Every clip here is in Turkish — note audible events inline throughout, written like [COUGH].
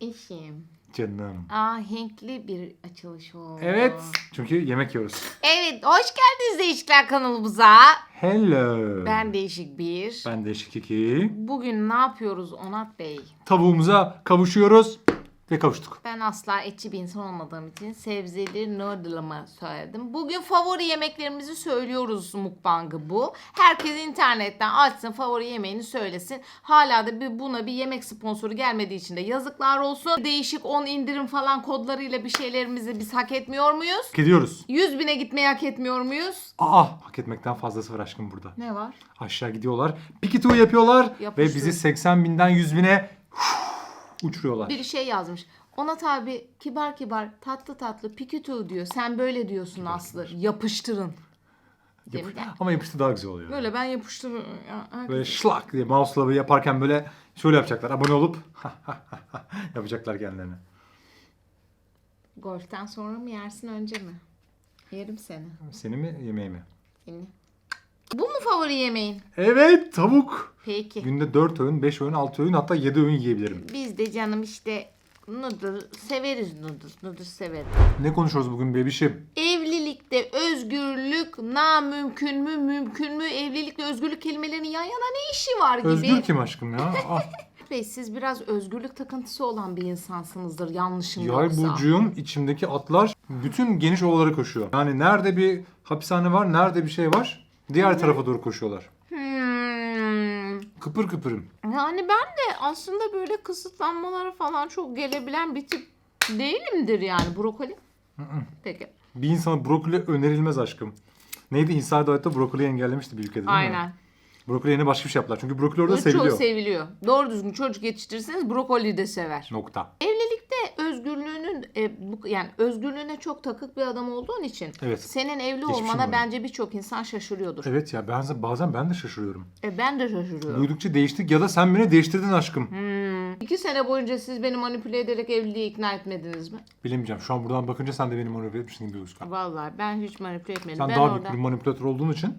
Eşim. Canım. Ahenkli bir açılış oldu. Evet. Çünkü yemek yiyoruz. Evet, hoş geldiniz Değişikler kanalımıza. Hello. Ben Değişik bir. Ben de Şikiki. Bugün ne yapıyoruz Onat Bey? Tavuğumuza kavuşuyoruz. Ve kavuştuk. Ben asla etçi bir insan olmadığım için sebzeli noodle'ımı söyledim. Bugün favori yemeklerimizi söylüyoruz mukbangı bu. Herkes internetten açsın favori yemeğini söylesin. Hala da bir buna bir yemek sponsoru gelmediği için de yazıklar olsun. Değişik 10 indirim falan kodlarıyla bir şeylerimizi biz hak etmiyor muyuz? Hak ediyoruz. 100 bine gitmeyi hak etmiyor muyuz? Aa hak etmekten fazlası var aşkım burada. Ne var? Aşağı gidiyorlar. Pikitu yapıyorlar. Yapıştır. Ve bizi 80 binden 100 bine uçuruyorlar. Bir şey yazmış. Onat abi kibar kibar tatlı tatlı pikitu diyor. Sen böyle diyorsun Aslı. Yapıştırın. Yap- Demin de- Ama yapıştı daha güzel oluyor. Böyle ben yapıştırırım. Böyle şlak diye mouse'la böyle yaparken böyle şöyle yapacaklar. Abone olup [LAUGHS] yapacaklar kendilerine. Golften sonra mı yersin önce mi? Yerim seni. Seni mi yemeği mi? Seni. Bu mu favori yemeğin? Evet tavuk. Peki. Günde 4 öğün, 5 öğün, 6 öğün hatta 7 öğün yiyebilirim. Biz de canım işte noodle severiz noodle. Noodle severiz. Ne konuşuyoruz bugün bebişim? Evlilikte özgürlük na mümkün mü mümkün mü evlilikle özgürlük kelimelerinin yan yana ne işi var gibi. Özgür kim aşkım ya? [LAUGHS] Ah, Bey siz biraz özgürlük takıntısı olan bir insansınızdır yanlışım Yay yoksa. burcuyum içimdeki atlar bütün geniş ovalara koşuyor. Yani nerede bir hapishane var, nerede bir şey var diğer tarafa doğru koşuyorlar. Hmm. Kıpır kıpırım. Yani ben de aslında böyle kısıtlanmalara falan çok gelebilen bir tip değilimdir yani brokoli. Peki. Bir insana brokoli önerilmez aşkım. Neydi? Inside Out'ta brokoli engellemişti bir ülkede değil mi? Aynen. Brokoli yerine başka bir şey yaptılar. Çünkü brokoli orada seviliyor. çok seviliyor. Doğru düzgün çocuk yetiştirirseniz brokoli de sever. Nokta. Evlilikte özgürlüğünün e, bu, yani özgürlüğüne çok takık bir adam olduğun için Evet. senin evli şey olmana mi? bence birçok insan şaşırıyordur. Evet ya bazen, bazen ben de şaşırıyorum. E, ben de şaşırıyorum. Duydukça değiştik ya da sen beni değiştirdin aşkım. Hmm. İki sene boyunca siz beni manipüle ederek evliliğe ikna etmediniz mi? Bilemeyeceğim. Şu an buradan bakınca sen de beni manipüle etmişsin gibi gözüküyor. Vallahi ben hiç manipüle etmedim. Sen ben daha orada... büyük bir manipülatör olduğun için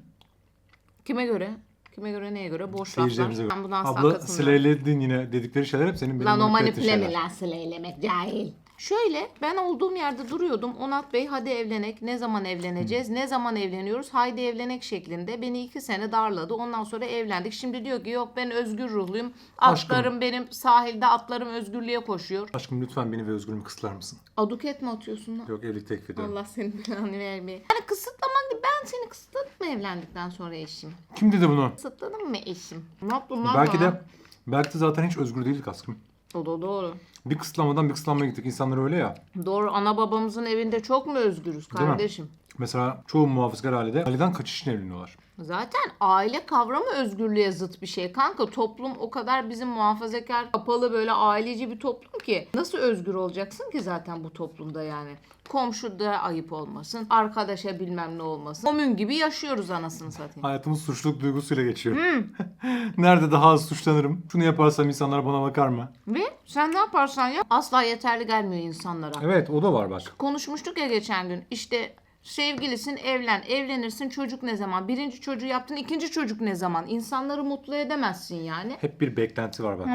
Kime göre? Kime göre neye göre? Boş seyircilerimize laflar. göre. Ben bundan Abla katılmıyorum. sileyledin yine dedikleri şeyler hep senin beni Lan o manipüle mi lan sileylemek cahil. Şöyle ben olduğum yerde duruyordum. Onat Bey hadi evlenek. Ne zaman evleneceğiz? Ne zaman evleniyoruz? Haydi evlenek şeklinde. Beni iki sene darladı. Ondan sonra evlendik. Şimdi diyor ki yok ben özgür ruhluyum. Aşkım. Atlarım benim sahilde atlarım özgürlüğe koşuyor. Aşkım lütfen beni ve özgürlüğümü kısıtlar mısın? Aduket mi atıyorsun lan? Yok evlilik teklif ediyorum. Allah senin belanı vermeye. Yani kısıtlamak değil. Ben seni kısıtladım mı evlendikten sonra eşim? Kim dedi bunu? Kısıtladım mı eşim? Ne yaptım lan Belki de belki de zaten hiç özgür değildik aşkım. O da doğru. Bir kısıtlamadan bir kısıtlamaya gittik. İnsanlar öyle ya. Doğru ana babamızın evinde çok mu özgürüz Değil mi? kardeşim? Mesela çoğu muhafızkar ailede aileden kaçış için evleniyorlar. Zaten aile kavramı özgürlüğe zıt bir şey. Kanka toplum o kadar bizim muhafazakar, kapalı böyle aileci bir toplum ki nasıl özgür olacaksın ki zaten bu toplumda yani. Komşuda ayıp olmasın, arkadaşa bilmem ne olmasın. Komün gibi yaşıyoruz anasını satayım. Hayatımız suçluluk duygusuyla geçiyor. Hmm. [LAUGHS] Nerede daha az suçlanırım? Şunu yaparsam insanlar bana bakar mı? Ve sen ne yaparsan yap asla yeterli gelmiyor insanlara. Evet o da var bak. Konuşmuştuk ya geçen gün. İşte sevgilisin evlen, evlenirsin çocuk ne zaman? Birinci çocuğu yaptın ikinci çocuk ne zaman? İnsanları mutlu edemezsin yani. Hep bir beklenti var bak.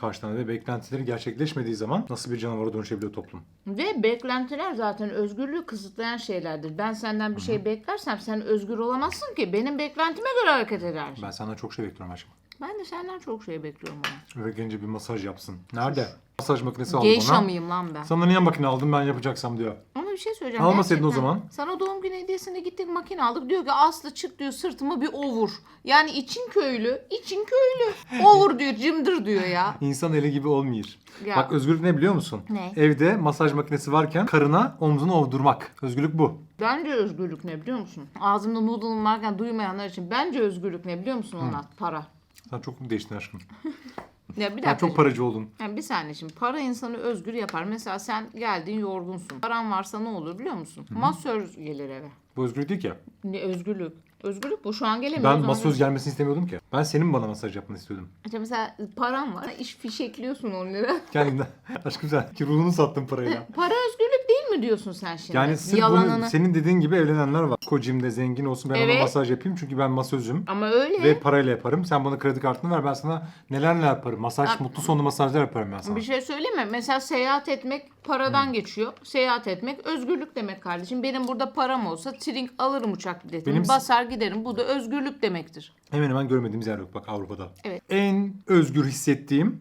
Karşıdan ve beklentileri gerçekleşmediği zaman nasıl bir canavara dönüşebiliyor toplum? Ve beklentiler zaten özgürlüğü kısıtlayan şeylerdir. Ben senden bir şey beklersem sen özgür olamazsın ki. Benim beklentime göre hareket edersin. Ben senden çok şey bekliyorum aşkım. Ben de senden çok şey bekliyorum ama. Eve gelince bir masaj yapsın. Nerede? Masaj makinesi aldı Geyşa bana. mıyım lan ben? Sana niye makine aldın ben yapacaksam diyor. Ama bir şey söyleyeceğim. Almasaydın o gerçekten. zaman. Sana doğum günü hediyesine gittik makine aldık. Diyor ki Aslı çık diyor sırtıma bir ovur. Yani için köylü, için köylü. [LAUGHS] Ovur diyor, cimdir diyor ya. İnsan eli gibi olmuyor. Ya. Bak özgürlük ne biliyor musun? Ne? Evde masaj makinesi varken karına omzunu ovdurmak. Özgürlük bu. Bence özgürlük ne biliyor musun? Ağzımda noodle'ım varken duymayanlar için bence özgürlük ne biliyor musun Onat? Para. Sen çok mu değiştin aşkım? [LAUGHS] Ya bir dakika. çok paracı oldun. Yani bir saniye şimdi para insanı özgür yapar. Mesela sen geldin yorgunsun. Paran varsa ne olur biliyor musun? Masör gelir eve. Bu özgürlük değil ki. Ne özgürlük? Özgürlük bu şu an gelemiyor. Ben masöz gelmesini istemiyordum ki. Ben senin bana masaj yapmanı istiyordum. İşte mesela paran var. iş fişekliyorsun 10 lira. Kendinden. [LAUGHS] Aşkım sen ki ruhunu sattın parayla. Para özgürlük mi diyorsun sen şimdi? Yani sırf Yalanını. bunu senin dediğin gibi evlenenler var. Kocim de zengin olsun ben ona Evet. masaj yapayım çünkü ben masözüm. Ama öyle. Ve parayla yaparım. Sen bana kredi kartını ver ben sana neler neler yaparım. Masaj, Ha- mutlu sonlu masajlar yaparım ben sana. Bir şey söyleyeyim mi? Mesela seyahat etmek paradan geçiyor. Seyahat etmek özgürlük demek kardeşim. Benim burada param olsa trink alırım uçak biletimi. Benim- Basar giderim. Bu da özgürlük demektir. Hemen hemen görmediğimiz yer yok bak Avrupa'da. Evet. En özgür hissettiğim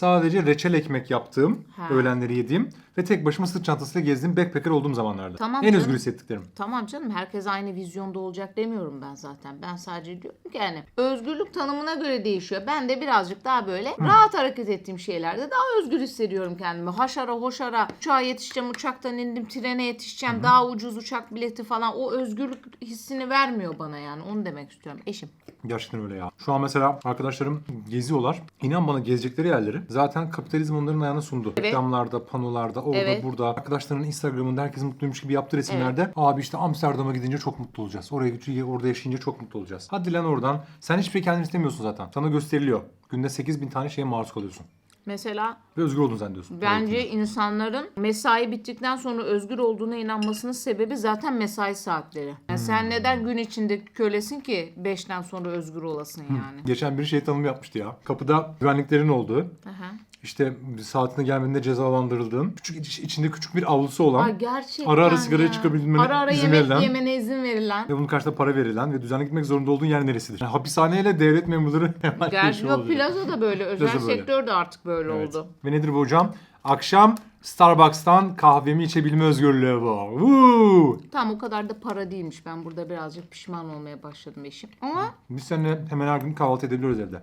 sadece reçel ekmek yaptığım, Ha. öğlenleri yediğim ve tek başıma sırt çantasıyla gezdiğim backpacker olduğum zamanlarda. Tamam en canım. özgür hissettiklerim. Tamam canım herkes aynı vizyonda olacak demiyorum ben zaten. Ben sadece diyorum ki yani özgürlük tanımına göre değişiyor. Ben de birazcık daha böyle rahat hareket ettiğim şeylerde daha özgür hissediyorum kendimi. Haşara hoşara uçağa yetişeceğim uçaktan indim trene yetişeceğim daha ucuz uçak bileti falan o özgürlük hissini vermiyor bana yani onu demek istiyorum eşim. Gerçekten öyle ya. Şu an mesela arkadaşlarım geziyorlar. İnan bana gezecekleri yerleri zaten kapitalizm onların ayağına sundu. Evet. Reklamlarda, panolarda, orada Evet. burada. Arkadaşlarının Instagram'ında herkes mutluymuş gibi yaptığı resimlerde. Abi işte Amsterdam'a gidince çok mutlu olacağız. Oraya gidince, orada yaşayınca çok mutlu olacağız. Hadi lan oradan. Sen hiçbir şey kendin istemiyorsun zaten. Sana gösteriliyor. Günde 8000 tane şeye maruz kalıyorsun. Mesela Ve özgür oldun zannediyorsun. bence insanların mesai bittikten sonra özgür olduğuna inanmasının sebebi zaten mesai saatleri. Yani sen neden gün içinde kölesin ki 5'ten sonra özgür olasın yani? Geçen bir şey tanımı yapmıştı ya. Kapıda güvenliklerin olduğu, Aha. İşte saatine gelmediğinde cezalandırıldığın, küçük iç- içinde küçük bir avlusu olan Ay gerçekten Ara ara sigaraya ya. çıkabilmene Ara ara izin yemek verilen- yemene izin verilen. ve bunun karşılığında para verilen ve düzenli gitmek zorunda olduğun yer neresidir? Yani hapishaneyle devlet memurları [LAUGHS] hemen Gerçi yok plaza da böyle. Özel Plaza böyle. sektör de artık böyle Evet. oldu. Ve nedir bu hocam? Akşam Starbucks'tan kahvemi içebilme özgürlüğü bu. Woo! Tam o kadar da para değilmiş. Ben burada birazcık pişman olmaya başladım eşim. Ama Biz seninle hemen her gün kahvaltı edebiliyoruz evde.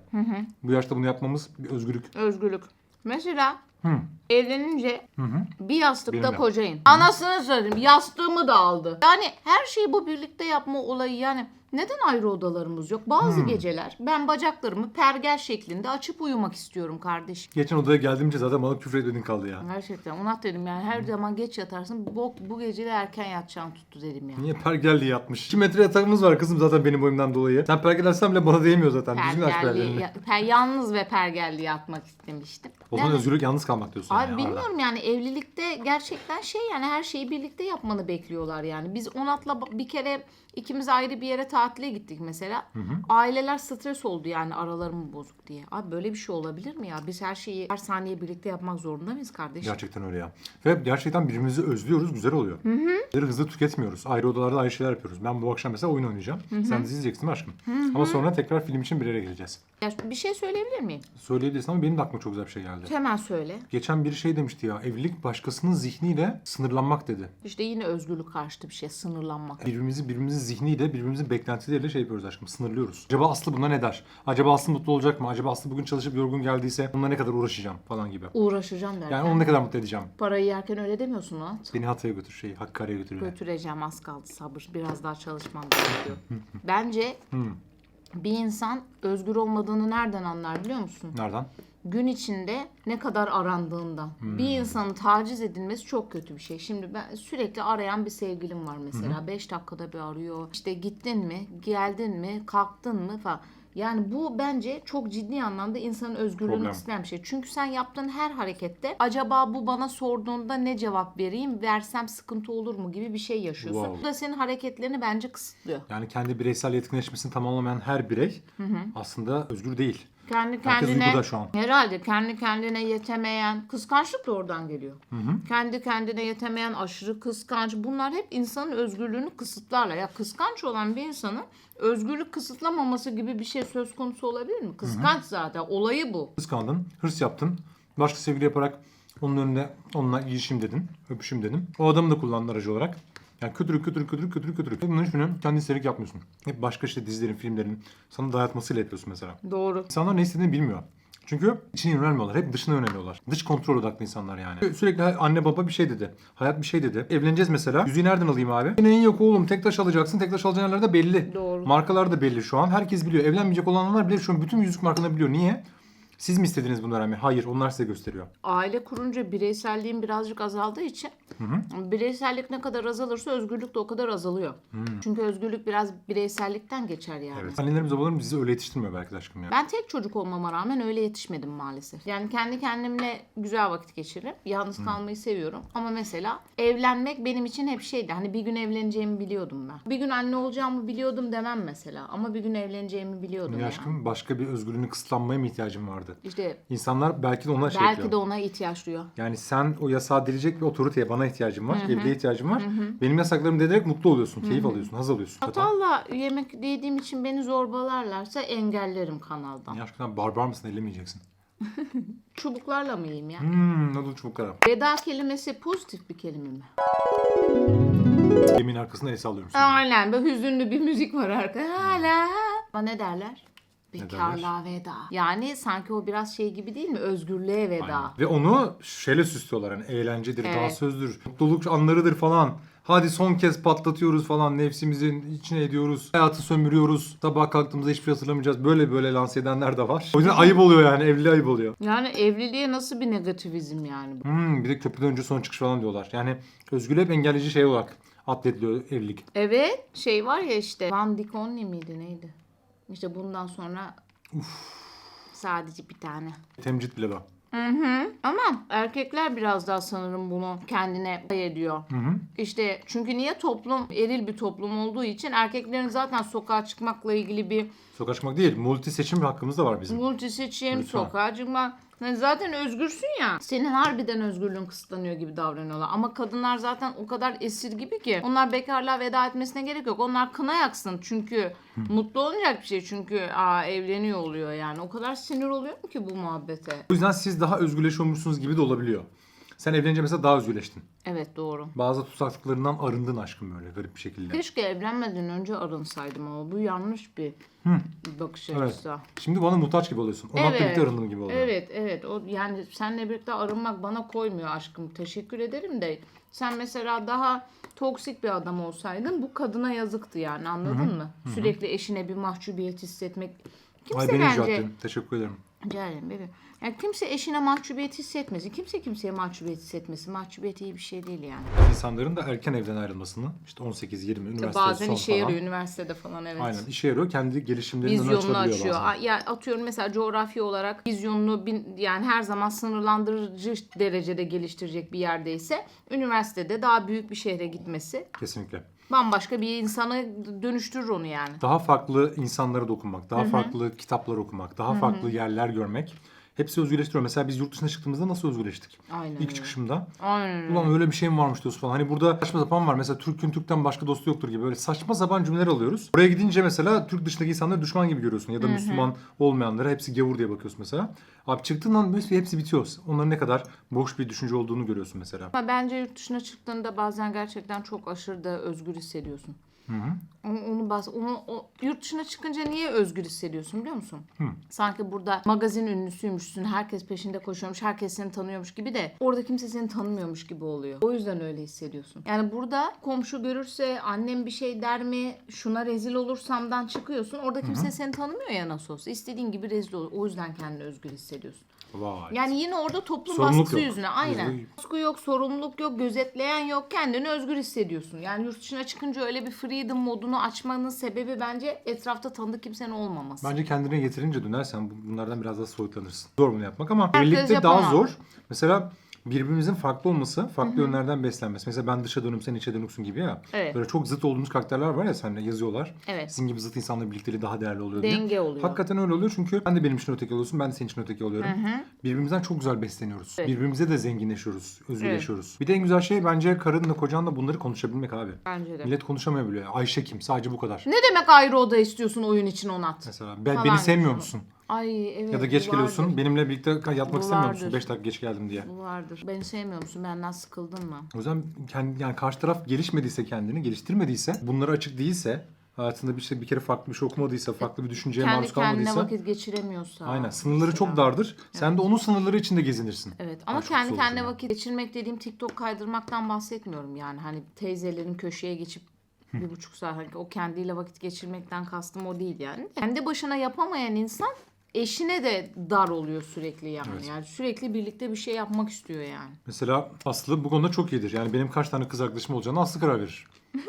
Bu yaşta bunu yapmamız bir özgürlük. özgürlük. Mesela Hı. evlenince Hı hı. bir yastıkta Benim de. kocayın. Anasını söyleyeyim yastığımı da aldı. Yani her şeyi bu birlikte yapma olayı yani neden ayrı odalarımız yok? Bazı Hmm. geceler ben bacaklarımı pergel şeklinde açıp uyumak istiyorum kardeşim. Geçen odaya geldiğimce zaten bana küfür etmedin kaldı ya. Gerçekten Onat dedim yani her zaman geç yatarsın bu, bu gece de erken yatacağını tuttu dedim yani. Niye pergelli yatmış? 2 metre yatağımız var kızım zaten benim boyumdan dolayı. Sen pergel açsan bile bana değmiyor zaten. Düzgün aç Pergelli, pergelini. ya- per, yalnız ve pergelli yatmak istemiştim. O zaman Yani- özgürlük yalnız kalmak diyorsun. Abi yani, bilmiyorum yani evlilikte gerçekten şey yani her şeyi birlikte yapmanı bekliyorlar yani. Biz Onat'la bir kere ikimiz ayrı bir yere tatile gittik mesela. Aileler stres oldu yani aralarım bozuk diye. Abi böyle bir şey olabilir mi ya? Biz her şeyi her saniye birlikte yapmak zorunda mıyız kardeşim? Gerçekten öyle ya. Ve gerçekten birbirimizi özlüyoruz, güzel oluyor. Hı Hızlı tüketmiyoruz. Ayrı odalarda ayrı şeyler yapıyoruz. Ben bu akşam mesela oyun oynayacağım. Sen dizi izleyeceksin değil mi aşkım. Ama sonra tekrar film için bir yere geleceğiz. Ya bir şey söyleyebilir miyim? Söyleyebilirsin ama benim de aklıma çok güzel bir şey geldi. Hemen söyle. Geçen biri şey demişti ya. Evlilik başkasının zihniyle sınırlanmak dedi. İşte yine özgürlük karşıtı bir şey sınırlanmak. Birbirimizi birbirimizin zihniyle, birbirimizin beklentileriyle şey yapıyoruz aşkım. Sınırlıyoruz. Acaba Aslı buna ne der? Acaba Aslı mutlu olacak mı? Acaba Aslı bugün çalışıp yorgun geldiyse onunla ne kadar uğraşacağım falan gibi. Uğraşacağım derken. Yani onu ne kadar mutlu edeceğim. Parayı yerken öyle demiyorsun Onat. Beni Hatay'a götür şey, Hakkari'ye götür. Götüreceğim az kaldı sabır. Biraz daha çalışmam gerekiyor. [LAUGHS] Bence bir insan özgür olmadığını nereden anlar biliyor musun? Nereden? Gün içinde ne kadar arandığından. Bir insanın taciz edilmesi çok kötü bir şey. Şimdi ben sürekli arayan bir sevgilim var mesela. 5 dakikada bir arıyor. İşte gittin mi, geldin mi, kalktın mı falan. Yani bu bence çok ciddi anlamda insanın özgürlüğünü Problem. kısıtlayan bir şey. Çünkü sen yaptığın her harekette acaba bu bana sorduğunda ne cevap vereyim, versem sıkıntı olur mu gibi bir şey yaşıyorsun. Wow. Bu da senin hareketlerini bence kısıtlıyor. Yani kendi bireysel yetkinleşmesini tamamlamayan her birey aslında özgür değil. Kendi Herkes kendine uykuda şu an. herhalde kendi kendine yetemeyen kıskançlık da oradan geliyor. Kendi kendine yetemeyen aşırı kıskanç bunlar hep insanın özgürlüğünü kısıtlarlar. Ya kıskanç olan bir insanın özgürlük kısıtlamaması gibi bir şey söz konusu olabilir mi? Kıskanç zaten olayı bu. Kıskandın, hırs yaptın. Başka sevgili yaparak onun önünde onunla ilişim dedin, öpüşüm dedin. O adamı da kullandın aracı olarak. Yani kötülük, kötülük, kötülük, kötülük, kötülük. Bunların hiçbirini kendi isteyerek yapmıyorsun. Hep başka işte dizilerin, filmlerin sana dayatmasıyla yapıyorsun mesela. Doğru. İnsanlar ne istediğini bilmiyor. Çünkü içine yönelmiyorlar. Hep dışına yöneliyorlar. Dış kontrol odaklı insanlar yani. Sürekli anne baba bir şey dedi. Hayat bir şey dedi. Evleneceğiz mesela. Yüzüğü nereden alayım abi? Neyin yok oğlum. Tek taş alacaksın. Tek taş alacağın yerler de belli. Doğru. Markalar da belli şu an. Herkes biliyor. Evlenmeyecek olanlar bile şu an bütün yüzük markalarını biliyor. Niye? Siz mi istediniz bunu öğrenmeyi? Hayır, onlar size gösteriyor. Aile kurunca bireyselliğin birazcık azaldığı için bireysellik ne kadar azalırsa özgürlük de o kadar azalıyor. Çünkü özgürlük biraz bireysellikten geçer yani. Evet. Annelerimiz, babalarımız bizi öyle yetiştirmiyor belki aşkım ya. Ben tek çocuk olmama rağmen öyle yetişmedim maalesef. Yani kendi kendimle güzel vakit geçiririm. Yalnız kalmayı seviyorum. Ama mesela evlenmek benim için hep şeydi. Hani bir gün evleneceğimi biliyordum ben. Bir gün anne olacağımı biliyordum demem mesela. Ama bir gün evleneceğimi biliyordum ya. aşkım başka bir özgürlüğünü kısıtlanmaya mı ihtiyacın vardı? İşte İnsanlar belki de ona şey belki yapıyor. de ona ihtiyaç duyuyor. Yani sen o yasağı dilecek bir otoriteye bana ihtiyacım var, evliliğe ihtiyacım var. Benim yasaklarımı dedirek mutlu oluyorsun, keyif alıyorsun, haz alıyorsun. Hatalla yemek yediğim için beni zorbalarlarsa engellerim kanaldan. Ya aşkım barbar mısın ellemeyeceksin. [LAUGHS] Çubuklarla mı yiyeyim ya? Hmm, noodle çubuklara. Veda kelimesi pozitif bir kelime mi? Yemin arkasında el sallıyorum sana. Aynen böyle hüzünlü bir müzik var arkada. Hala. Bana ne derler? Bekarlığa veda. Yani sanki o biraz şey gibi değil mi? Özgürlüğe veda. Aynen. Ve onu şöyle süslüyorlar hani eğlencedir, daha Evet. sözdür, mutluluk anlarıdır falan. Hadi son kez patlatıyoruz falan nefsimizin içine ediyoruz. Hayatı sömürüyoruz. Sabah kalktığımızda hiçbir şey hatırlamayacağız. Böyle böyle lanse edenler de var. O yüzden ayıp oluyor yani evliliğe ayıp oluyor. Yani evliliğe nasıl bir negativizm yani bu? Hmm, bir de köprüden önce son çıkış falan diyorlar. Yani özgürlüğü hep engelleyici şey olarak atletliyor evlilik. Evet şey var ya işte Van Dyck Only miydi neydi? İşte bundan sonra sadece bir tane. Temcit bile var. Hı hı. Ama erkekler biraz daha sanırım bunu kendine pay ediyor. İşte çünkü niye toplum eril bir toplum olduğu için erkeklerin zaten sokağa çıkmakla ilgili bir Sokağa çıkmak değil, multi seçim hakkımız da var bizim. multi seçim, Lütfen. sokağa çıkmak. Yani zaten özgürsün ya. Senin harbiden özgürlüğün kısıtlanıyor gibi davranıyorlar. Ama kadınlar zaten o kadar esir gibi ki. Onlar bekarlığa veda etmesine gerek yok. Onlar kına yaksın. Çünkü mutlu olmayacak bir şey. Çünkü aa, evleniyor oluyor yani. O kadar sinir oluyorum ki bu muhabbete. O yüzden siz daha özgürleşiyormuşsunuz gibi de olabiliyor. Sen evlenince mesela daha özgürleştin. Evet doğru. Bazı tutsaklıklarından arındın aşkım böyle garip bir şekilde. Keşke evlenmeden önce arınsaydım ama bu yanlış bir bakış Evet. açısı. Şimdi bana muhtaç gibi oluyorsun. Onunla Evet. birlikte arındığım gibi oluyor. Evet evet o yani seninle birlikte arınmak bana koymuyor aşkım. Teşekkür ederim de sen mesela daha toksik bir adam olsaydın bu kadına yazıktı yani anladın mı? Sürekli eşine bir mahcubiyet hissetmek. Kimse Ay beni bence... Teşekkür ederim. Rica ederim bebeğim. Yani kimse eşine mahcubiyet hissetmesin. Kimse kimseye mahcubiyet hissetmesin. Mahcubiyet iyi bir şey değil yani. İnsanların da erken evden ayrılmasını işte 18-20 üniversite Bazen son işe falan. yarıyor üniversitede falan evet. Aynen işe yarıyor. Kendi gelişimlerini vizyonunu açıyor. bazen. Ya atıyorum mesela coğrafya olarak vizyonunu yani her zaman sınırlandırıcı derecede geliştirecek bir yerdeyse üniversitede daha büyük bir şehre gitmesi Kesinlikle. bambaşka bir insana dönüştürür onu yani. Daha farklı insanlara dokunmak, daha farklı kitaplar okumak, daha farklı yerler görmek hepsi özgürleştiriyor. Mesela biz yurt dışına çıktığımızda nasıl özgürleştik? Aynen İlk çıkışımda. Aynen. Ulan öyle bir şey mi varmış diyorsun falan. Hani burada saçma sapan var. Mesela Türk'ün Türk'ten başka dostu yoktur gibi. Böyle saçma sapan cümleler alıyoruz. Oraya gidince mesela Türk dışındaki insanları düşman gibi görüyorsun. Ya da Müslüman olmayanlara hepsi gavur diye bakıyorsun mesela. Abi çıktığından böyle hepsi bitiyor. Onların ne kadar boş bir düşünce olduğunu görüyorsun mesela. Ama bence yurt dışına çıktığında bazen gerçekten çok aşırı da özgür hissediyorsun. Onu, onu, bas, onu o, yurt dışına çıkınca niye özgür hissediyorsun biliyor musun? Sanki burada magazin ünlüsüymüşsün, herkes peşinde koşuyormuş, herkes seni tanıyormuş gibi de orada kimse seni tanımıyormuş gibi oluyor. O yüzden öyle hissediyorsun. Yani burada komşu görürse annem bir şey der mi, şuna rezil olursamdan çıkıyorsun. Orada kimse seni tanımıyor ya nasıl olsa. İstediğin gibi rezil olur. O yüzden kendini özgür hissediyorsun. Vay. Yani yine orada toplum Sorumluluk baskısı yok. yüzüne aynen. Baskı yok, sorumluluk yok, gözetleyen yok. Kendini özgür hissediyorsun. Yani yurt dışına çıkınca öyle bir freedom modunu açmanın sebebi bence etrafta tanıdık kimsenin olmaması. Bence kendine yeterince dönersen bu- bunlardan biraz daha soyutlanırsın. Zor bunu yapmak ama Herkes birlikte daha yapamaz. zor. Mesela birbirimizin farklı olması, farklı yönlerden beslenmesi. Mesela ben dışa dönüm sen içe dönüksün gibi ya. Evet. Böyle çok zıt olduğumuz karakterler var ya seninle yazıyorlar. Evet. Sizin gibi zıt insanla birlikteliği daha değerli oluyor diye. Denge oluyor. Hakikaten öyle oluyor çünkü ben de benim için öteki oluyorsun, ben de senin için öteki oluyorum. Birbirimizden çok güzel besleniyoruz. Evet. Birbirimize de zenginleşiyoruz, özgürleşiyoruz. Bir de en güzel şey bence karınla kocanla bunları konuşabilmek abi. Bence de. Millet konuşamayabiliyor. Ayşe kim? Sadece bu kadar. Ne demek ayrı oda istiyorsun oyun için Onat? Mesela ben, Falan beni sevmiyor musun? Ay evet. Ya da geç bu geliyorsun. vardır. Benimle birlikte yatmak Bu istemiyor musun? vardır. 5 dakika geç geldim diye. Bu vardır. Beni sevmiyor musun? Benden sıkıldın mı? O yüzden kendi, yani karşı taraf gelişmediyse kendini, geliştirmediyse, bunlara açık değilse, hayatında bir, şey, bir kere farklı bir şey okumadıysa, farklı bir düşünceye Kendi maruz kendine kalmadıysa. vakit geçiremiyorsa. Aynen. Sınırları mesela. çok dardır. Sen de onun sınırları içinde gezinirsin. Evet ama çok kendi kendine yani. vakit geçirmek dediğim TikTok kaydırmaktan bahsetmiyorum yani. Hani teyzelerin köşeye geçip bir buçuk saat hani o kendiyle vakit geçirmekten kastım o değil yani. Kendi başına yapamayan insan eşine de dar oluyor sürekli yani. Evet. Yani sürekli birlikte bir şey yapmak istiyor yani. Mesela Aslı bu konuda çok iyidir. Yani benim kaç tane kız arkadaşım olacağını Aslı karar verir. [LAUGHS]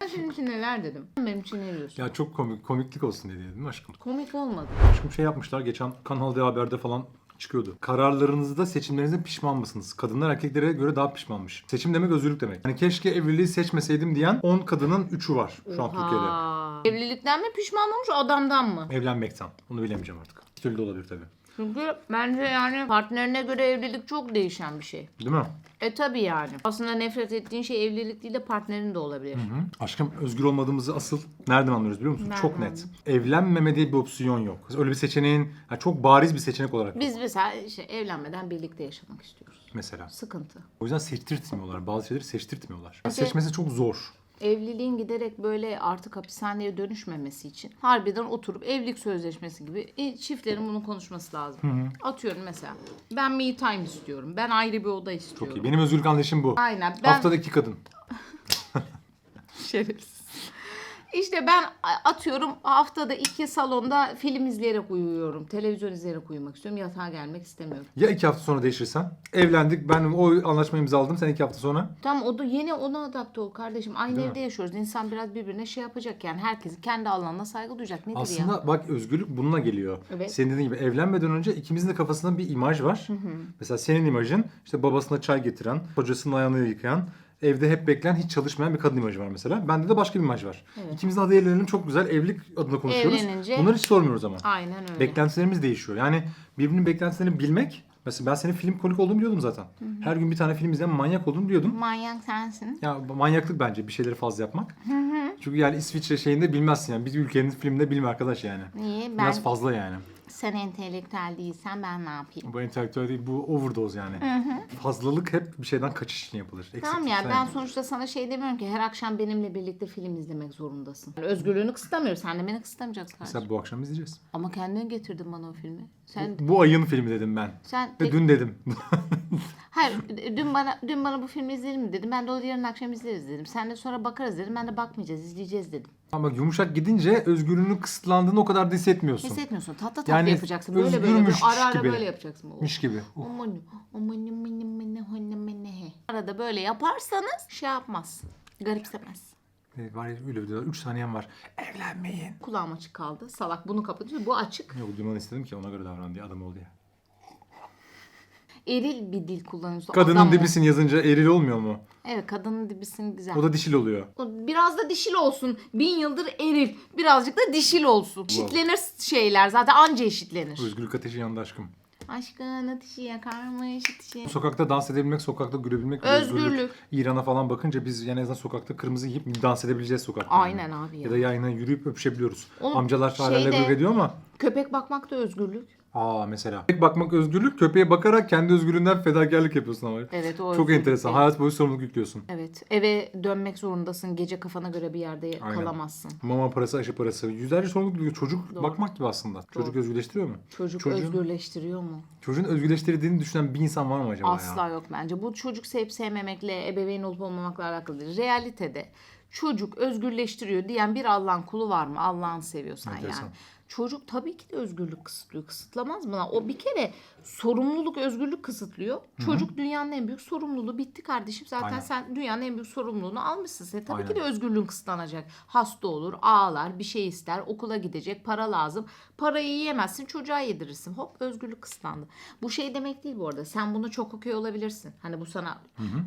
Ben senin için neler dedim? Benim için ne diyorsun? Ya çok komik, komiklik olsun diye dedim aşkım. Komik olmadı. Aşkım şey yapmışlar geçen Kanal D Haber'de falan çıkıyordu. Kararlarınızda seçimlerinizde pişman mısınız? Kadınlar erkeklere göre daha pişmanmış. Seçim demek özgürlük demek. Yani keşke evliliği seçmeseydim diyen 10 kadının 3'ü var şu an Türkiye'de. Evlilikten mi pişman olmuş adamdan mı? Evlenmekten. Onu bilemeyeceğim artık. İki türlü de olabilir tabii. Çünkü bence yani partnerine göre evlilik çok değişen bir şey. Değil mi? E tabi yani. Aslında nefret ettiğin şey evlilik değil de partnerin de olabilir. Hı. Aşkım özgür olmadığımızı asıl nereden anlıyoruz biliyor musun? Nereden çok net. Evlenmeme diye bir opsiyon yok. Öyle bir seçeneğin yani çok bariz bir seçenek olarak Biz mesela işte evlenmeden birlikte yaşamak istiyoruz. mesela. Sıkıntı. O yüzden seçtirtmiyorlar. Bazı şeyleri seçtirtmiyorlar. Mesela- Seçmesi çok zor. Evliliğin giderek böyle artık hapishaneye dönüşmemesi için harbiden oturup evlilik sözleşmesi gibi e, çiftlerin bunu konuşması lazım. Atıyorum mesela ben me time istiyorum. Ben ayrı bir oda istiyorum. Çok iyi. Benim özgürlük anlayışım bu. Aynen. Ben Haftada iki kadın. [LAUGHS] [LAUGHS] şerefsiz. İşte ben atıyorum haftada iki salonda film izleyerek uyuyorum. Televizyon izleyerek uyumak istiyorum. Yatağa gelmek istemiyorum. Ya iki hafta sonra değişirsen? Evlendik. Ben o anlaşmayı imzaladım. Sen iki hafta sonra. Tamam o da yeni ona adapte ol kardeşim. Aynı Değil mi? evde yaşıyoruz. İnsan biraz birbirine şey yapacak yani. Herkesin kendi alanına saygı duyacak. Nedir ya? Aslında bak özgürlük bununla geliyor. Evet. Senin dediğin gibi evlenmeden önce ikimizin de kafasında bir imaj var. Mesela senin imajın işte babasına çay getiren, kocasının ayağını yıkayan, evde hep bekleyen, hiç çalışmayan bir kadın imajı var mesela. Bende de başka bir imaj var. Evet. İkimizin adı evlenelim çok güzel evlilik adına konuşuyoruz. Evlenince- Bunları hiç sormuyoruz ama. Aynen öyle. Beklentilerimiz değişiyor. Yani birbirinin beklentilerini bilmek. Mesela ben senin film konik olduğunu biliyordum zaten. Her gün bir tane film izleyen manyak olduğunu biliyordum. Manyak sensin. Ya manyaklık bence bir şeyleri fazla yapmak. Çünkü yani İsviçre şeyinde bilmezsin yani. Bir ülkenin filminde bilme arkadaş yani. Niye? Ben Biraz fazla yani. Sen entelektüel değilsen ben ne yapayım? Bu entelektüel değil bu overdose yani. Fazlalık hep bir şeyden kaçış için yapılır. Tamam Eksiklik ya sen ben sonuçta sana şey demiyorum ki her akşam benimle birlikte film izlemek zorundasın. Yani özgürlüğünü kısıtlamıyorum. Sen de beni kısıtlamayacaksın kardeşim. Mesela bu akşam izleyeceğiz. Ama kendin getirdin bana o filmi. Sen Bu ayın filmi dedim ben. sen Ve dün dedim. [LAUGHS] hayır dün bana dün bana bu filmi izleyelim mi dedim. Ben de o yarın akşam izleriz dedim. Sen de sonra bakarız dedim. Ben de bakmayacağız, izleyeceğiz dedim. Ama yumuşak gidince özgürlüğünün kısıtlandığını o kadar da hissetmiyorsun. Hissetmiyorsun. Tatlı tatlı Yani yapacaksın. Böyle böyle, böyle ara ara gibi. böyle yapacaksın. O- Miş gibi. He. Arada böyle yaparsanız şey yapmaz. Garipsemez. Evet, var ya öyle videolar. 3 saniyem var. Evlenmeyin. Kulağım açık kaldı. Salak bunu kapatıyor. Bu açık. Yok duymanı istedim ki ona göre davran diye adam oldu ya. Eril bir dil kullanıyorsun. Kadının adam ol. dibisin yazınca eril olmuyor mu? Evet kadının dibisin güzel. O da dişil oluyor. O Biraz da dişil olsun. Bin yıldır eril. Birazcık da dişil olsun. Eşitlenir şeyler. Zaten anca eşitlenir. Özgürlük ateşi yandı aşkım. Aşkın ateşi yakarmış ateşi. Sokakta dans edebilmek, sokakta gülebilmek bir Özgürlük. İran'a falan bakınca biz yani en azından sokakta kırmızı yiyip dans edebileceğiz sokakta. Aynen yani. abi ya. Ya da yayına yürüyüp öpüşebiliyoruz. Oğlum, Amcalar hala şeyde- ediyor ama. Köpek bakmak da özgürlük. Aa mesela. Köpek bakmak özgürlük, köpeğe bakarak kendi özgürlüğünden fedakarlık yapıyorsun ama. Evet o Çok özgürlük enteresan. değil. Hayat boyu sorumluluk yüklüyorsun. Evet. Eve dönmek zorundasın. Gece kafana göre bir yerde Aynen. kalamazsın. Mama parası, aşı parası. Yüzlerce sorumluluk yüklüyor. Çocuk Doğru. bakmak gibi aslında. Çocuk özgürleştiriyor mu? Çocuk Çocuğun- özgürleştiriyor mu? Çocuğun özgürleştirdiğini düşünen bir insan var mı acaba Asla ya? yok bence. Bu çocuk sevip sevmemekle, ebeveyn olup olmamakla alakalı değil. Realitede çocuk özgürleştiriyor diyen bir Allah'ın kulu var mı? Allah'ını seviyorsan Enteresan. yani. Çocuk tabii ki de özgürlük kısıtlıyor. Kısıtlamaz mı lan? O bir kere sorumluluk, özgürlük kısıtlıyor. Çocuk dünyanın en büyük sorumluluğu. Bitti kardeşim. Zaten Aynen. sen dünyanın en büyük sorumluluğunu almışsın. Sen tabii Aynen. ki de özgürlüğün kısıtlanacak. Hasta olur, ağlar, bir şey ister, okula gidecek, para lazım. Parayı yiyemezsin, çocuğa yedirirsin. Hop özgürlük kısıtlandı. Bu şey demek değil bu arada. Sen bunu çok okey olabilirsin. Hani bu sana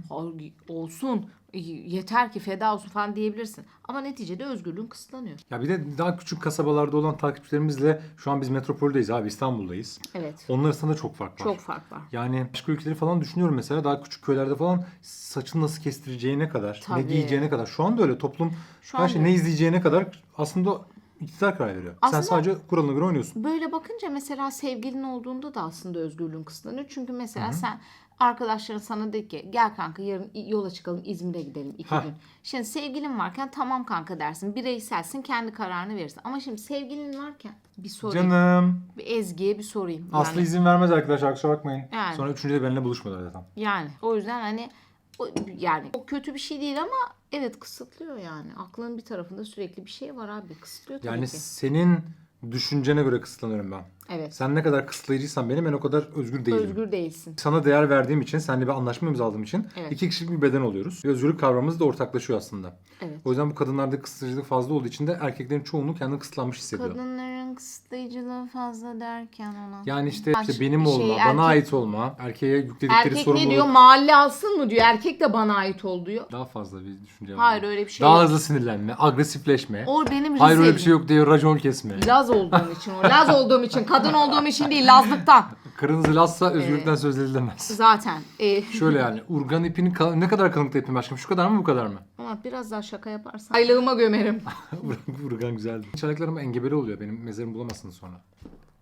"Ay, olsun, yeter ki feda olsun falan diyebilirsin. Ama neticede özgürlüğün kısıtlanıyor. Ya bir de daha küçük kasabalarda olan takipçilerimizle şu an biz metropoldeyiz abi İstanbul'dayız. Evet. Onlar arasında çok fark var. Çok fark var. Yani başka ülkeleri falan düşünüyorum mesela daha küçük köylerde falan saçını nasıl kestireceğine kadar, ne Tabii. giyeceğine kadar. Şu anda öyle toplum Şu her şey ne izleyeceğine kadar aslında iktidar karar veriyor. Aslında- Sen sadece kuralına göre oynuyorsun. Böyle bakınca mesela sevgilin olduğunda da aslında özgürlüğün kısıtlanıyor. Çünkü mesela sen arkadaşların sana dedi ki gel kanka yarın yola çıkalım İzmir'e gidelim iki Hah. gün. Şimdi sevgilin varken tamam kanka dersin. Bireyselsin kendi kararını verirsin. Ama şimdi sevgilin varken bir sorayım. Canım. Bir Ezgi'ye bir sorayım. Aslı Yani- izin vermez arkadaşlar kusura bakmayın. Yani. Sonra üçüncü de benimle buluşmadı zaten. Yani o yüzden hani o, yani o kötü bir şey değil ama evet kısıtlıyor yani. Aklının bir tarafında sürekli bir şey var abi. Kısıtlıyor tabii Yani ki. senin düşüncene göre kısıtlanıyorum ben. Evet. Sen ne kadar kısıtlayıcıysan benim ben o kadar özgür değilim. Özgür değilsin. Sana değer verdiğim için, seninle bir anlaşma imzaladığım için Evet. iki kişilik bir beden oluyoruz. Ve özgürlük kavramımız da ortaklaşıyor aslında. Evet. O yüzden bu kadınlarda kısıtlayıcılık fazla olduğu için de erkeklerin çoğunluğu kendini kısıtlanmış hissediyor. Kadınların kısıtlayıcılığı fazla derken ona. Yani işte, Ben işte benim şey, olma, erkek- bana ait olma, erkeğe yükledikleri Erkek ne sorumluluk diyor? Mahalle alsın mı diyor. Erkek de bana ait ol diyor. daha fazla bir düşünce var. Hayır öyle bir şey Daha yok. hızlı sinirlenme, agresifleşme. O benim Hayır öyle bir şey yok diye racon kesme. Laz olduğum için o. Laz olduğum için. Kadın olduğum için değil. Lazlıktan. Kırmızı lassa özgürlükten Ee, söz edilemez. Zaten. Ee, [LAUGHS] Şöyle yani urgan ipini kal- ne kadar kalınlıkta ipin başkanım? Şu kadar mı bu kadar mı? ama biraz daha şaka yaparsan. Aylığıma gömerim. [LAUGHS] urgan güzeldi. Çalaklarım engebeli oluyor. Benim mezarımı bulamazsınız sonra.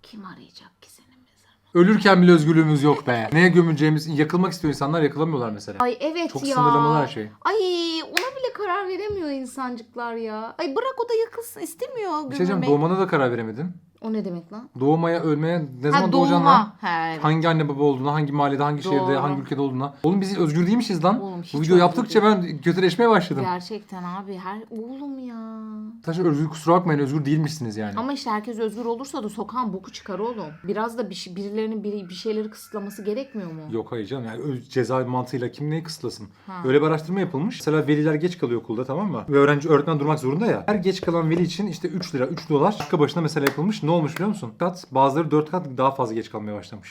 Kim arayacak ki senin mezarını? Ölürken bile özgürlüğümüz yok be. Neye gömüleceğimiz yakılmak istiyor insanlar yakılamıyorlar mesela. Ay evet Çok ya. sınırlamalı her şey. Ay ona bile karar veremiyor insancıklar ya. Ay bırak o da yakılsın istemiyor Bir şey diyeceğim doğmana da karar veremedin. O ne demek lan? Doğmaya, ölmeye ne zaman doğacağına, doğuma. He, evet. hangi anne baba olduğuna, hangi mahallede, hangi şehirde, Doğru. hangi ülkede olduğuna. Oğlum biz özgür değilmişiz lan. Oğlum, hiç Bu video özgür yaptıkça ben kötüleşmeye başladım. Gerçekten abi her oğlum ya. Arkadaşlar özgür kusura bakmayın özgür değilmişsiniz yani. Ama işte herkes özgür olursa da sokağın boku çıkar oğlum. Biraz da bir, şey- birilerinin bir, bir şeyleri kısıtlaması gerekmiyor mu? Yok hayır canım yani öz- ceza mantığıyla kim neyi kısıtlasın? Ha. Öyle bir araştırma yapılmış. Mesela veliler geç kalıyor okulda tamam mı? Ve öğrenci öğretmen durmak zorunda ya. Her geç kalan veli için işte 3 lira 3 dolar dakika başına mesela yapılmış. Ne olmuş biliyor musun? Kat bazıları 4 kat daha fazla geç kalmaya başlamış.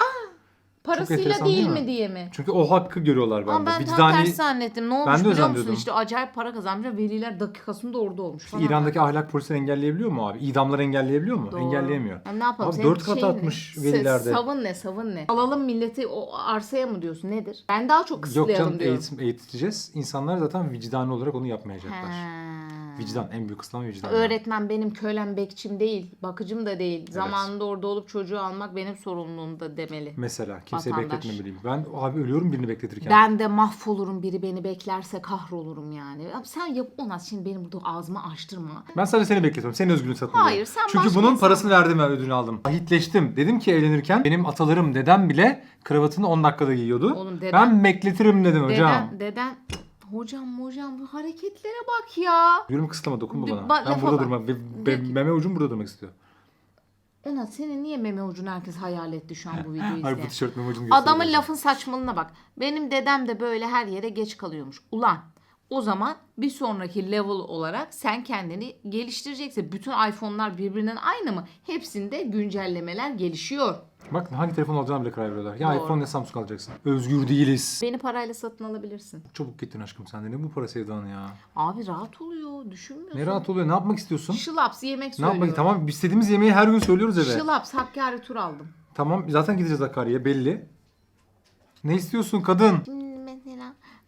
Parasıyla enteresan değil değil mi mi? diye mi? Çünkü o hakkı görüyorlar bende. Ama ben tam Vicdani tersi zannettim. Ne olmuş Ben de biliyor musun? zannediyordum. İşte acayip para kazanmış. Veliler dakikasında orada olmuş. falan. İran'daki ahlak polisleri engelleyebiliyor mu abi? İdamları engelleyebiliyor mu? Doğru. Engelleyemiyor. Ya ne yapalım? Abi Senin dört kat şeyin ne? atmış Se- velilerde. Savun ne savun ne? Alalım milleti o arsaya mı diyorsun nedir? Ben daha çok Yok kısıtlayalım canım diyorum. eğitim, eğiteceğiz. İnsanlar zaten vicdani olarak onu yapmayacaklar. Ha. Vicdan en büyük kısıtlama vicdan. Öğretmen benim kölem bekçim değil, bakıcım da değil. Zamanında orada olup çocuğu almak benim sorumluluğumda demeli. Mesela kimseyi Vatandaş. bekletmemeliyim. Ben abi ölüyorum birini bekletirken. Ben de mahvolurum biri beni beklerse kahrolurum yani. Abi sen yap ona şimdi benim burada ağzımı açtırma. Ben sadece seni bekletiyorum. Senin özgürlüğünü satın Hayır, sen Çünkü başka bunun insan- parasını verdim ben ödülünü aldım. Ahitleştim. Dedim ki evlenirken benim atalarım dedem bile kravatını 10 dakikada giyiyordu. Oğlum dedem- Ben bekletirim dedim hocam. Deden, deden hocam hocam bu hareketlere bak ya. Yürüm kısıtlama dokunma Dü- bana. ba- ben lafa burada bak. Be- be- Peki. meme ucum burada durmak istiyor. Ona senin niye meme ucunu herkes hayal etti şu an bu [LAUGHS] videoyu Hayır bu izleyen? tişört meme ucunu gösteriyor. Adamın lafın saçmalığına bak. Benim dedem de böyle her yere geç kalıyormuş. Ulan o zaman bir sonraki level olarak sen kendini geliştireceksin. Bütün iPhone'lar birbirinden aynı mı? Hepsinde güncellemeler gelişiyor. Bak hangi telefon alacağına bile karar veriyorlar. Ya Doğru. iPhone ne Samsung alacaksın. Özgür değiliz. Beni parayla satın alabilirsin. Çabuk gittin aşkım sen de. Ne bu para sevdan ya? Abi rahat oluyor. Düşünmüyorsun. Ne rahat oluyor. Ne yapmak istiyorsun? Şılaps yemek Ne söylüyorum. yapmak? Tamam istediğimiz yemeği her gün söylüyoruz eve. Şılaps Hakkari tur aldım. Tamam zaten gideceğiz Hakkari'ye belli. Ne istiyorsun kadın?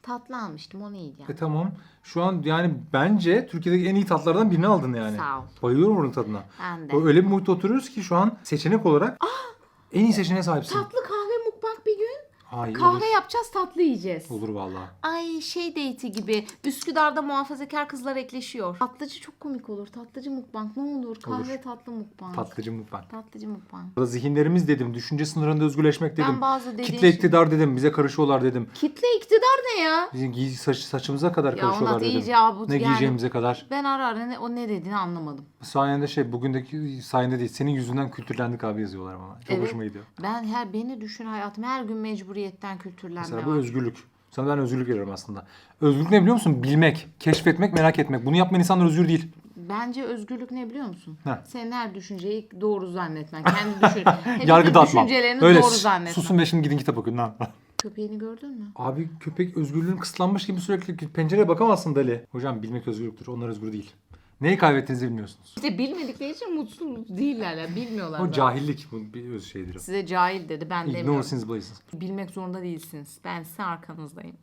Tatlı almıştım onu yiyeceğim. E tamam. Şu an yani bence Türkiye'deki en iyi tatlardan birini aldın yani. Sağ ol. Bayılıyorum onun tadına. Ben de. Öyle bir muhitte oturuyoruz ki şu an seçenek olarak en iyi seçeneğe sahipsin. Tatlı kahve. Hayır. Kahve yapacağız tatlı yiyeceğiz. Olur vallahi. Ay şey date'i gibi Üsküdar'da muhafazakar kızlar ekleşiyor. Tatlıcı çok komik olur. Tatlıcı mukbang ne olur? Kahve tatlı mukbang. Tatlıcı mutfak. Tatlıcı mukbang. Burada zihinlerimiz dedim, düşünce sınırında özgürleşmek dedim. Ben bazı dediğin Kitle şey- iktidar dedim, bize karışıyorlar dedim. Kitle iktidar ne ya? Bizim giy- saç, saçımıza kadar Ya karışıyorlar dedim. iyice abut ne yani. giyeceğimize kadar. Ben ara ara ne, o ne dediğini anlamadım. Sayende şey bugündeki sayende değil senin yüzünden kültürlendik abi yazıyorlar bana. Çok Evet. hoşuma gidiyor. Ben her beni düşün hayatım her gün mecburiyetten kültürlenme Mesela bu var. özgürlük. Sana ben özgürlük veriyorum aslında. Özgürlük ne biliyor musun? Bilmek, keşfetmek, merak etmek. Bunu yapmayan insanlar özgür değil. Bence özgürlük ne biliyor musun? Heh. Senin her düşünceyi doğru zannetmen. Kendi düşün. [LAUGHS] Yargı dağıtmam. düşüncelerini Öyle doğru zannetmen. susun ve şimdi gidin kitap okuyun lan. Köpeğini gördün mü? Abi köpek özgürlüğün kısıtlanmış gibi sürekli pencereye bakamazsın Dali. Hocam bilmek özgürlüktür. Onlar özgür değil. Neyi kaybettiğinizi bilmiyorsunuz. İşte bilmedikleri için mutsuz değiller ya. Bilmiyorlar. O zaten. cahillik bu bir öz şeydir. o. Size cahil dedi ben demiyorum. İs bliss. Bilmek zorunda değilsiniz. Ben sizin arkanızdayım.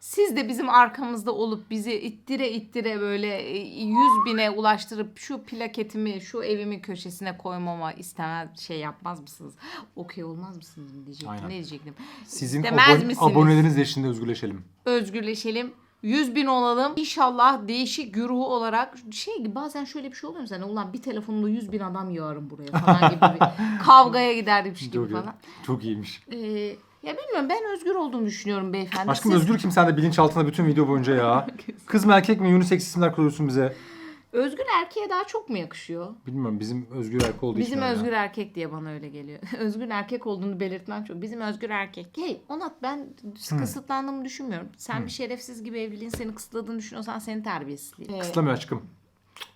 Siz de bizim arkamızda olup bizi ittire ittire böyle e, yüz bine ulaştırıp şu plaketimi şu evimin köşesine koymama istemez şey yapmaz mısınız? Okey olmaz mısınız diyecektim. Aynen. Ne diyecektim? Sizin İstemez abone- misiniz? aboneleriniz eşliğinde özgürleşelim. özgürleşelim. 100 bin olalım. İnşallah değişik güruhu olarak şey gibi bazen şöyle bir şey oluyor mu sana? Ulan bir telefonla 100 bin adam yığarım buraya falan gibi bir [LAUGHS] kavgaya gidermiş gibi Çok, iyi. falan. Çok iyiymiş. Ee, ya bilmiyorum ben özgür olduğumu düşünüyorum beyefendi. Aşkım Siz- özgür kim sen de bilinçaltında bütün video boyunca ya. [LAUGHS] Kız mı erkek mi unisex isimler koyuyorsun bize. Özgür erkeğe daha çok mu yakışıyor? Bilmiyorum bizim özgür erkek olduğu için Bizim öyle. özgür erkek diye bana öyle geliyor. [LAUGHS] özgür erkek olduğunu belirtmen çok. Bizim özgür erkek. Hey Onat ben kısıtlandığımı düşünmüyorum. Sen bir şerefsiz gibi evliliğin seni kısıtladığını düşünüyorsan senin terbiyesizliğin. Ee, Kısıtlamıyor aşkım.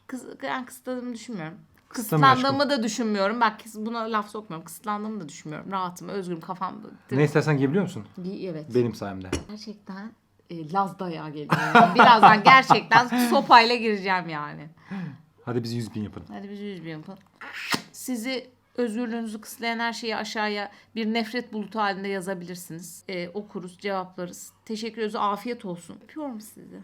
kıs- ben kısıtladığımı düşünmüyorum. Kısıtlamıyor Kısıtlandığımı da düşünmüyorum. Bak buna laf sokmuyorum. Kısıtlandığımı da düşünmüyorum. Rahatım, özgürüm, kafam. Ne istersen giyebiliyor musun? Evet. Benim sayemde. Gerçekten e, Laz dayağı geliyor. yani. Birazdan gerçekten sopayla gireceğim yani. Hadi bizi 100 bin yapın. Hadi biz yüz bir yapalım. Sizi özgürlüğünüzü kısıtlayan her şeyi aşağıya bir nefret bulutu halinde yazabilirsiniz. E, okuruz, cevaplarız. Teşekkür ederiz. Afiyet olsun. Öpüyorum sizi.